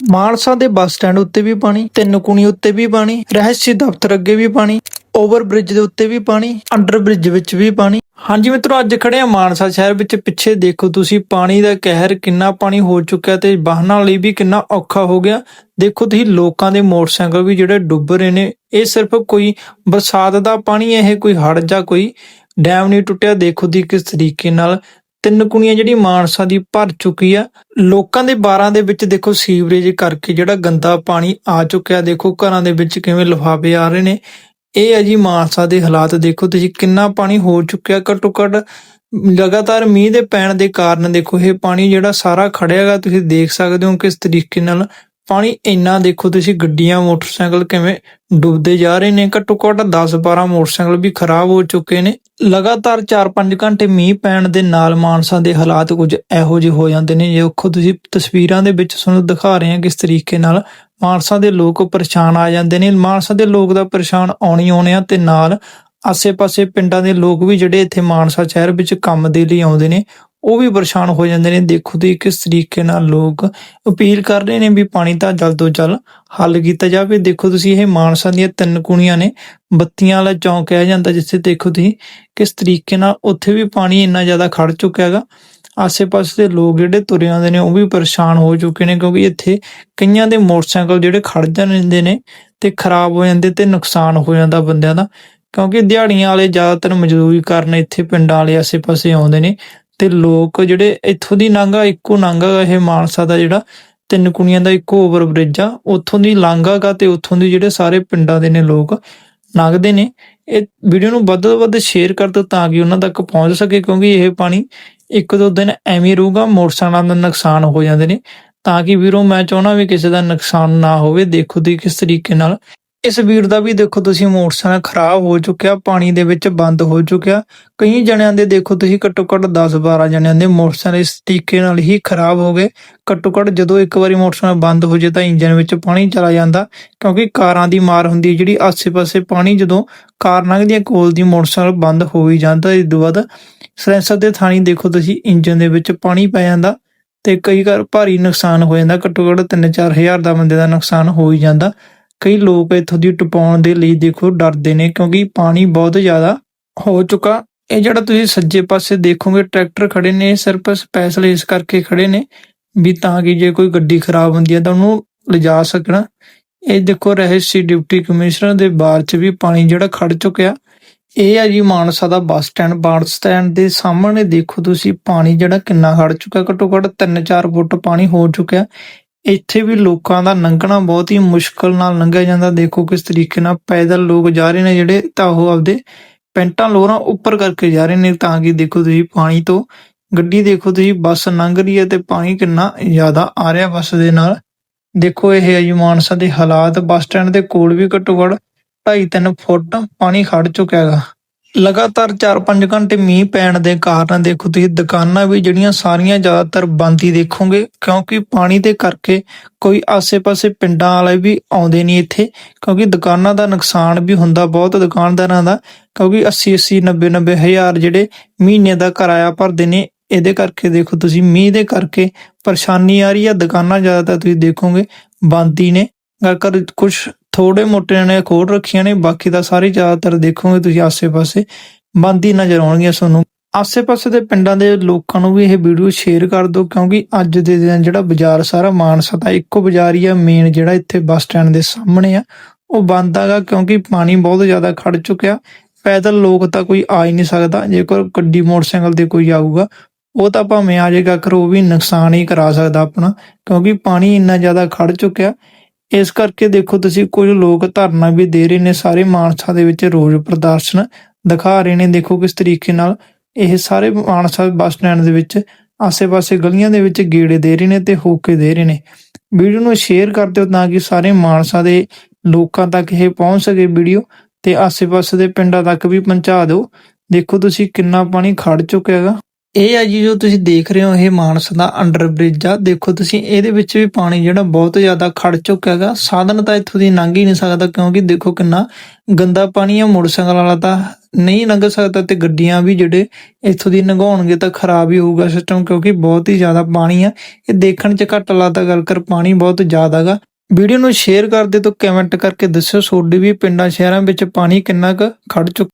ਮਾਨਸਾ ਦੇ bus stand ਉੱਤੇ ਵੀ ਪਾਣੀ, ਤਿੰਨ ਕੁਣੀ ਉੱਤੇ ਵੀ ਪਾਣੀ, ਰਹਿਸੀ ਦਫ਼ਤਰ ਅੱਗੇ ਵੀ ਪਾਣੀ ਓਵਰ ਬ੍ਰਿਜ ਦੇ ਉੱਤੇ ਵੀ ਪਾਣੀ ਅੰਡਰ ਬ੍ਰਿਜ ਵਿੱਚ ਵੀ ਪਾਣੀ। ਹਾਂਜੀ ਮਿੱਤਰੋ, ਅੱਜ ਖੜੇ ਆ ਮਾਨਸਾ ਸ਼ਹਿਰ ਵਿੱਚ। ਪਿੱਛੇ ਦੇਖੋ ਤੁਸੀਂ, ਪਾਣੀ ਦਾ ਕਹਿਰ ਕਿੰਨਾ ਪਾਣੀ ਹੋ ਚੁੱਕਿਆ ਤੇ ਵਾਹਨਾਂ ਲਈ ਵੀ ਕਿੰਨਾ ਔਖਾ ਹੋ ਗਿਆ। ਦੇਖੋ ਤੁਸੀਂ, ਲੋਕਾਂ ਦੇ ਮੋਟਰਸਾਈਕਲ ਵੀ ਜਿਹੜੇ ਡੁੱਬ ਰਹੇ ਨੇ, ਇਹ ਸਿਰਫ ਕੋਈ ਬਰਸਾਤ ਦਾ ਪਾਣੀ, ਇਹ ਕੋਈ ਹੜ ਜਾਂ ਕੋਈ ਡੈਮ ਨਹੀਂ ਟੁੱਟਿਆ। ਦੇਖੋ ਦੀ ਕਿਸ ਤਰੀਕੇ ਨਾਲ ਤਿੰਨ ਕੁਣੀਆਂ ਜਿਹੜੀ ਮਾਨਸਾ ਦੀ ਭਰ ਚੁੱਕੀ ਆ। ਲੋਕਾਂ ਦੇ ਬਾਰਾਂ ਦੇ ਵਿੱਚ ਦੇਖੋ ਸੀਵਰੇਜ ਕਰਕੇ ਜਿਹੜਾ ਗੰਦਾ ਪਾਣੀ ਆ ਚੁੱਕਿਆ। ਦੇਖੋ ਘਰਾਂ ਦੇ ਵਿੱਚ ਕਿਵੇਂ ਲਿਫਾਫੇ ਆ ਰਹੇ ਨੇ। ਇਹ ਹੈ ਜੀ ਮਾਨਸਾ ਦੇ ਹਾਲਾਤ। ਦੇਖੋ ਤੁਸੀਂ ਕਿੰਨਾ ਪਾਣੀ ਹੋ ਚੁੱਕਿਆ। ਘੱਟੋ ਘੱਟ ਲਗਾਤਾਰ ਮੀਂਹ ਦੇ ਪੈਣ ਦੇ ਕਾਰਨ ਦੇਖੋ ਇਹ ਪਾਣੀ ਜਿਹੜਾ ਸਾਰਾ ਖੜਿਆਗਾ ਤੁਸੀਂ ਦੇਖ ਸਕਦੇ ਹੋ ਕਿਸ ਤਰੀਕੇ ਨਾਲ ਪਾਣੀ ਇੰਨਾ ਦੇਖੋ ਤੁਸੀਂ ਗੱਡੀਆਂ, ਮੋਟਰਸਾਈਕਲ ਕਿਵੇਂ ਡੁੱਬਦੇ ਜਾ ਰਹੇ ਨੇ, ਘੱਟੋ ਘੱਟ 10-12 ਮੋਟਰਸਾਈਕਲ ਵੀ ਖਰਾਬ ਹੋ ਚੁੱਕੇ ਨੇ। ਲਗਾਤਾਰ 4-5 ਘੰਟੇ ਮੀਂਹ ਪੈਣ ਦੇ ਨਾਲ ਮਾਨਸਾ ਦੇ ਹਾਲਾਤ ਕੁਝ ਇਹੋ ਜਿਹੇ ਹੋ ਜਾਂਦੇ ਨੇ। ਦੇਖੋ ਤੁਸੀਂ ਤਸਵੀਰਾਂ ਦੇ ਵਿੱਚ ਤੁਹਾਨੂੰ ਦਿਖਾ ਰਹੇ ਹਾਂ ਕਿਸ ਤਰੀਕੇ ਨਾਲ ਮਾਨਸਾ ਦੇ ਲੋਕ ਪਰੇਸ਼ਾਨ ਆ ਜਾਂਦੇ ਨੇ। ਮਾਨਸਾ ਦੇ ਲੋਕ ਦਾ ਪਰੇਸ਼ਾਨ ਆਉਣੀ ਆਉਣੇ ਆ ਤੇ ਨਾਲ ਆਸੇ-ਪਾਸੇ ਪਿੰਡਾਂ ਦੇ ਲੋਕ ਵੀ ਜਿਹੜੇ ਇੱਥੇ ਮਾਨਸਾ ਸ਼ਹਿਰ ਵਿੱਚ ਕੰਮ ਦੇ ਲਈ ਆਉਂਦੇ ਨੇ। ਉਹ ਵੀ ਪਰੇਸ਼ਾਨ ਹੋ ਜਾਂਦੇ ਨੇ। ਦੇਖੋ ਤੁਸੀਂ ਕਿਸ ਤਰੀਕੇ ਨਾਲ ਲੋਕ ਅਪੀਲ ਕਰ ਰਹੇ ਨੇ ਵੀ ਪਾਣੀ ਦਾ ਜਲਦ ਤੋਂ ਜਲਦ ਹੱਲ ਕੀਤਾ ਜਾਵੇ। ਦੇਖੋ ਤੁਸੀਂ ਇਹ ਮਾਨਸਾ ਦੀਆਂ ਤਿੰਨ ਕੁਣੀਆਂ ਨੇ, ਬੱਤੀਆਂ ਵਾਲਾ ਚੌਂਕ ਕਿਹਾ ਜਾਂਦਾ ਜਿੱਥੇ ਦੇਖੋ ਤੁਸੀਂ ਕਿਸ ਤਰੀਕੇ ਨਾਲ ਉੱਥੇ ਵੀ ਪਾਣੀ ਇੰਨਾ ਜ਼ਿਆਦਾ ਖੜ ਚੁੱਕਿਆ ਹੈਗਾ। ਆਸੇ-ਪਾਸੇ ਦੇ ਲੋਕ ਜਿਹੜੇ ਤੁਰੇ ਆਉਂਦੇ ਨੇ ਉਹ ਵੀ ਪਰੇਸ਼ਾਨ ਹੋ ਚੁੱਕੇ ਨੇ ਕਿਉਂਕਿ ਇੱਥੇ ਕਈਆਂ ਦੇ ਮੋਟਰਸਾਈਕਲ ਜਿਹੜੇ ਖੜ ਜਾਂਦੇ ਨੇ ਤੇ ਖਰਾਬ ਹੋ ਜਾਂਦੇ ਤੇ ਨੁਕਸਾਨ ਹੋ ਜਾਂਦਾ ਬੰਦਿਆਂ ਦਾ। ਕਿਉਂਕਿ ਦਿਹਾੜੀਆਂ ਵਾਲੇ ਜ਼ਿਆਦਾਤਰ ਮਜ਼ਦੂਰੀ ਕਰਨ ਇੱਥੇ ਪਿੰਡਾਂ ਵਾਲੇ ਆਸੇ-ਪਾਸੇ ਆਉਂਦੇ ਨੇ ਤੇ ਲੋਕ ਜਿਹੜੇ ਇੱਥੋਂ ਦੀ ਨਾਂਗਾ, ਇੱਕੋ ਨਾਂਗਾ ਇਹ ਮਾਨਸਾ ਦਾ ਜਿਹੜਾ ਤਿੰਨ ਕੁਣੀਆਂ ਦਾ ਇੱਕੋ ਓਵਰ ਬ੍ਰਿਜ ਆ, ਉੱਥੋਂ ਦੀ ਲਾਂਘਾਗਾ ਤੇ ਉੱਥੋਂ ਦੀ ਜਿਹੜੇ ਸਾਰੇ ਪਿੰਡਾਂ ਦੇ ਨੇ ਲੋਕ ਲੰਘਦੇ ਨੇ। ਇਹ ਵੀਡੀਓ ਨੂੰ ਵੱਧ ਤੋਂ ਵੱਧ ਸ਼ੇਅਰ ਕਰ ਦਿਓ ਤਾਂ ਕਿ ਉਹਨਾਂ ਤੱਕ ਪਹੁੰਚ ਸਕੇ, ਕਿਉਂਕਿ ਇਹ ਪਾਣੀ ਇੱਕ ਦੋ ਦਿਨ ਐਵੇਂ ਰਹੂਗਾ, ਮੋਟਰਸਾਈਕਲਾਂ ਦਾ ਨੁਕਸਾਨ ਹੋ ਜਾਂਦੇ ਨੇ। ਤਾਂ ਕਿ ਵੀਰੋ, ਮੈਂ ਚਾਹਣਾ ਵੀ ਕਿਸੇ ਦਾ ਨੁਕਸਾਨ ਨਾ ਹੋਵੇ, ਦੇਖੋ ਦੀ ਕਿਸ ਤਰੀਕੇ ਨਾਲ ਇਸ ਵੀਰ ਦਾ ਵੀ ਦੇਖੋ ਤੁਸੀਂ ਮੋਟਰਸਾਈਕਲ ਖਰਾਬ ਹੋ ਚੁੱਕਿਆ, ਪਾਣੀ ਦੇ ਵਿੱਚ ਬੰਦ ਹੋ ਚੁੱਕਿਆ। ਕਈ ਜਣਿਆਂ ਦੇ ਦੇਖੋ ਤੁਸੀਂ ਘੱਟੋ ਘੱਟ 10 12 ਜਣਿਆਂ ਦੇ ਮੋਟਰਸਾਈਕਲ ਇਸ ਤਰੀਕੇ ਨਾਲ ਹੀ ਖਰਾਬ ਹੋ ਗਏ। ਘੱਟੋ ਘੱਟ ਜਦੋਂ ਇੱਕ ਵਾਰੀ ਮੋਟਰਸਾਈਕਲ ਬੰਦ ਹੋ ਜੇ ਤਾਂ ਇੰਜਨ ਵਿੱਚ ਪਾਣੀ ਚਲਾ ਜਾਂਦਾ, ਕਿਉਂਕਿ ਕਾਰਾਂ ਦੀ ਮਾਰ ਹੁੰਦੀ ਹੈ ਜਿਹੜੀ ਆਸੇ-ਪਾਸੇ ਪਾਣੀ ਜਦੋਂ ਕਾਰ ਲੰਘਦੀਆਂ, ਕੋਲ ਦੀ ਮੋਟਰਸਾਈਕਲ ਬੰਦ ਹੋ ਹੀ ਜਾਂਦਾ। ਇਸ ਤੋਂ ਬਾਅਦ ਸੈਂਸਰ ਦੇ ਥਾਣੀ ਦੇਖੋ ਤੁਸੀਂ ਇੰਜਨ ਦੇ ਵਿੱਚ ਪਾਣੀ ਪੈ ਜਾਂਦਾ ਤੇ ਕਈ ਵਾਰ ਭਾਰੀ ਨੁਕਸਾਨ ਹੋ ਜਾਂਦਾ। ਘੱਟੋ ਘੱਟ 3-4 ਹਜ਼ਾਰ ਦਾ ਬੰਦੇ ਦਾ ਨੁਕਸਾਨ ਹੋ ਹੀ ਜਾਂਦਾ। ਕਈ ਲੋਕ ਇੱਥੋਂ ਦੀ ਟਪਾਉਣ ਦੇ ਲਈ ਦੇਖੋ ਡਰਦੇ ਨੇ ਕਿਉਂਕਿ ਪਾਣੀ ਬਹੁਤ ਜ਼ਿਆਦਾ ਹੋ ਚੁੱਕਾ। ਇਹ ਜਿਹੜਾ ਤੁਸੀਂ ਸੱਜੇ ਪਾਸੇ ਦੇਖੋਗੇ, ਟਰੈਕਟਰ ਖੜੇ ਨੇ, ਸਿਰਫ ਸਪੈਸ਼ਲ ਇਸ ਕਰਕੇ ਖੜੇ ਨੇ ਵੀ ਤਾਂ ਕਿ ਜੇ ਕੋਈ ਗੱਡੀ ਖਰਾਬ ਹੁੰਦੀ ਹੈ ਤਾਂ ਉਹਨੂੰ ਲਿਜਾ ਸਕਣ। ਇਹ ਦੇਖੋ ਰਹਿਸੀ ਡਿਪਟੀ ਕਮਿਸ਼ਨਰ ਦੇ ਬਾਰ 'ਚ ਵੀ ਪਾਣੀ ਜਿਹੜਾ ਖੜ ਚੁੱਕਿਆ। ਇਹ ਆ ਜੀ ਮਾਨਸਾ ਦਾ ਬੱਸ ਸਟੈਂਡ। ਬੱਸ ਸਟੈਂਡ ਦੇ ਸਾਹਮਣੇ ਦੇਖੋ ਤੁਸੀਂ ਪਾਣੀ ਜਿਹੜਾ ਕਿੰਨਾ ਖੜ ਚੁੱਕਾ। ਘੱਟੋ ਘੱਟ 3-4 ਫੁੱਟ ਪਾਣੀ ਹੋ ਚੁੱਕਿਆ। ਇੱਥੇ ਵੀ ਲੋਕਾਂ ਦਾ ਲੰਘਣਾ ਬਹੁਤ ਹੀ ਮੁਸ਼ਕਲ ਨਾਲ ਲੰਘਿਆ ਜਾਂਦਾ। ਦੇਖੋ ਕਿਸ ਤਰੀਕੇ ਨਾਲ ਪੈਦਲ ਲੋਕ ਜਾ ਰਹੇ ਨੇ ਜਿਹੜੇ, ਤਾਂ ਉਹ ਆਪਦੇ ਪੈਂਟਾਂ ਲੋਰਾਂ ਉੱਪਰ ਕਰਕੇ ਜਾ ਰਹੇ ਨੇ, ਤਾਂ ਕਿ ਦੇਖੋ ਤੁਸੀਂ ਪਾਣੀ ਤੋਂ ਗੱਡੀ ਦੇਖੋ ਤੁਸੀਂ, ਬੱਸ ਲੰਘ ਰਹੀ ਹੈ ਤੇ ਪਾਣੀ ਕਿੰਨਾ ਜ਼ਿਆਦਾ ਆ ਰਿਹਾ ਬੱਸ ਦੇ ਨਾਲ। ਦੇਖੋ ਇਹ ਹੈ ਜੀ ਮਾਨਸਾ ਦੇ ਹਾਲਾਤ, ਬੱਸ ਸਟੈਂਡ ਦੇ ਕੋਲ ਵੀ ਘੱਟੋ ਘੱਟ 2.5-3 ਫੁੱਟ ਪਾਣੀ ਖੜ ਚੁੱਕਿਆ ਹੈਗਾ। ਲਗਾਤਾਰ 4-5 ਘੰਟੇ ਮੀਂਹ ਪੈਣ ਦੇ ਕਾਰਨ ਦੇਖੋ ਤੁਸੀਂ ਦੁਕਾਨਾਂ ਵੀ ਜਿਹੜੀਆਂ ਸਾਰੀਆਂ ਜ਼ਿਆਦਾਤਰ ਬੰਦ ਹੀ ਦੇਖੋਗੇ, ਕਿਉਂਕਿ ਪਾਣੀ ਦੇ ਕਰਕੇ ਕੋਈ ਆਸੇ-ਪਾਸੇ ਪਿੰਡਾਂ ਵਾਲੇ ਵੀ ਆਉਂਦੇ ਨਹੀਂ ਇੱਥੇ, ਕਿਉਂਕਿ ਦੁਕਾਨਾਂ ਦਾ ਨੁਕਸਾਨ ਵੀ ਹੁੰਦਾ ਬਹੁਤ, ਦੁਕਾਨਦਾਰਾਂ ਦਾ, ਕਿਉਂਕਿ 80-80 90-90 ਹਜ਼ਾਰ ਜਿਹੜੇ ਮਹੀਨੇ ਦਾ ਕਿਰਾਇਆ ਭਰਦੇ ਨੇ, ਇਹਦੇ ਕਰਕੇ ਦੇਖੋ ਤੁਸੀਂ ਮੀਂਹ ਦੇ ਕਰਕੇ ਪਰੇਸ਼ਾਨੀ ਆ ਰਹੀ ਆ, ਦੁਕਾਨਾਂ ਜ਼ਿਆਦਾਤਰ ਤੁਸੀਂ ਦੇਖੋਗੇ ਬੰਦ ਹੀ ਨੇ। ਕਰ ਕੁਝ ਥੋੜੇ ਮੋਟੇ ਨੇ ਖੋਲ ਰੱਖੀਆਂ ਨੇ, ਬਾਕੀ ਦਾ ਸਾਰੇ ਜ਼ਿਆਦਾਤਰ ਦੇਖੋਗੇ ਤੁਸੀਂ ਆਸੇ-ਪਾਸੇ, ਬੰਦ ਨਜ਼ਰ ਆਉਣਗੀਆਂ ਤੁਹਾਨੂੰ। ਆਸੇ-ਪਾਸੇ ਦੇ ਪਿੰਡਾਂ ਦੇ ਲੋਕਾਂ ਨੂੰ ਵੀ ਇਹ ਵੀਡੀਓ ਸ਼ੇਅਰ ਕਰ ਦਿਓ, ਕਿਉਂਕਿ ਅੱਜ ਦੇ ਦਿਨ ਜਿਹੜਾ ਬਾਜ਼ਾਰ ਸਾਰਾ ਮਾਨਸਾ ਦਾ ਇੱਕੋ ਬਾਜ਼ਾਰ ਹੀ ਆ ਮੇਨ ਜਿਹੜਾ ਇੱਥੇ ਬੱਸ ਸਟੈਂਡ ਦੇ ਸਾਹਮਣੇ ਆ, ਉਹ ਬੰਦ ਹੈਗਾ ਕਿਉਂਕਿ ਪਾਣੀ ਬਹੁਤ ਜ਼ਿਆਦਾ ਖੜ ਚੁੱਕਿਆ। ਪੈਦਲ ਲੋਕ ਤਾਂ ਕੋਈ ਆ ਹੀ ਨਹੀਂ ਸਕਦਾ, ਜੇਕਰ ਗੱਡੀ ਮੋਟਰਸਾਈਕਲ ਤੇ ਕੋਈ ਆਊਗਾ, ਉਹ ਤਾਂ ਭਾਵੇਂ ਆ ਜਾਏਗਾ ਕਰ ਉਹ ਵੀ ਨੁਕਸਾਨ ਹੀ ਕਰਾ ਸਕਦਾ ਆਪਣਾ, ਕਿਉਂਕਿ ਪਾਣੀ ਇੰਨਾ ਜ਼ਿਆਦਾ ਖੜ ਚੁੱਕਿਆ। ਇਸ ਕਰਕੇ ਦੇਖੋ ਤੁਸੀਂ ਕੁਝ ਲੋਕ ਧਰਨਾ ਵੀ ਦੇ ਰਹੇ ਨੇ, ਸਾਰੇ ਮਾਨਸਾ ਦੇ ਵਿੱਚ ਰੋਜ਼ ਪ੍ਰਦਰਸ਼ਨ ਦਿਖਾ ਰਹੇ ਨੇ। ਦੇਖੋ ਕਿਸ ਤਰੀਕੇ ਨਾਲ ਇਹ ਸਾਰੇ ਮਾਨਸਾ ਬੱਸ ਸਟੈਂਡ ਦੇ ਵਿੱਚ ਆਸੇ-ਪਾਸੇ ਗਲੀਆਂ ਦੇ ਵਿੱਚ ਗੇੜੇ ਦੇ ਰਹੇ ਨੇ ਤੇ ਹੋਕੇ ਦੇ ਰਹੇ ਨੇ। ਵੀਡੀਓ ਨੂੰ ਸ਼ੇਅਰ ਕਰ ਦਿਓ ਤਾਂ ਕਿ ਸਾਰੇ ਮਾਨਸਾ ਦੇ ਲੋਕਾਂ ਤੱਕ ਇਹ ਪਹੁੰਚ ਸਕੇ ਵੀਡੀਓ ਤੇ ਆਸੇ-ਪਾਸੇ ਦੇ ਪਿੰਡਾਂ ਤੱਕ ਵੀ ਪਹੁੰਚਾ ਦਿਓ। ਦੇਖੋ ਤੁਸੀਂ ਕਿੰਨਾ ਪਾਣੀ ਖੜ ਚੁੱਕਿਆ ਹੈਗਾ। ਇਹ ਆ ਜੀ ਜੋ ਤੁਸੀਂ ਦੇਖ ਰਹੇ ਹੋ, ਇਹ ਮਾਨਸਾ ਦਾ ਅੰਡਰ ਬ੍ਰਿਜ ਆ। ਦੇਖੋ ਤੁਸੀਂ, ਇਹਦੇ ਵਿੱਚ ਵੀ ਪਾਣੀ ਜਿਹੜਾ ਬਹੁਤ ਜ਼ਿਆਦਾ ਖੜ ਚੁੱਕਾ ਹੈਗਾ। ਸਾਧਨ ਤਾਂ ਇੱਥੋਂ ਦੀ ਲੰਘ ਹੀ ਨਹੀਂ ਸਕਦਾ, ਕਿਉਂਕਿ ਦੇਖੋ ਕਿੰਨਾ ਗੰਦਾ ਪਾਣੀ ਆ, ਮੋਟਰਸਾਈਕਲ ਵਾਲਾ ਤਾਂ ਨਹੀਂ ਲੰਘ ਸਕਦਾ ਤੇ ਗੱਡੀਆਂ ਵੀ ਜਿਹੜੇ ਇੱਥੋਂ ਦੀ ਲੰਘਾਉਣਗੇ ਤਾਂ ਖਰਾਬ ਹੀ ਹੋਊਗਾ ਸਿਸਟਮ ਕਿਉਂਕਿ ਬਹੁਤ ਹੀ ਜ਼ਿਆਦਾ ਪਾਣੀ ਆ। ਇਹ ਦੇਖਣ 'ਚ ਘੱਟ ਲੱਗਦਾ, ਗੱਲ ਕਰ ਪਾਣੀ ਬਹੁਤ ਜ਼ਿਆਦਾ ਗਾ ਵੀਡੀਓ ਨੂੰ ਸ਼ੇਅਰ ਕਰਦੇ ਤੋਂ ਕਮੈਂਟ ਕਰਕੇ ਦੱਸਿਓ, ਤੁਹਾਡੇ ਵੀ ਪਿੰਡਾਂ, ਸ਼ਹਿਰਾਂ ਵਿੱਚ ਪਾਣੀ ਕਿੰਨਾ ਕੁ ਖੜ ਚੁੱਕਾ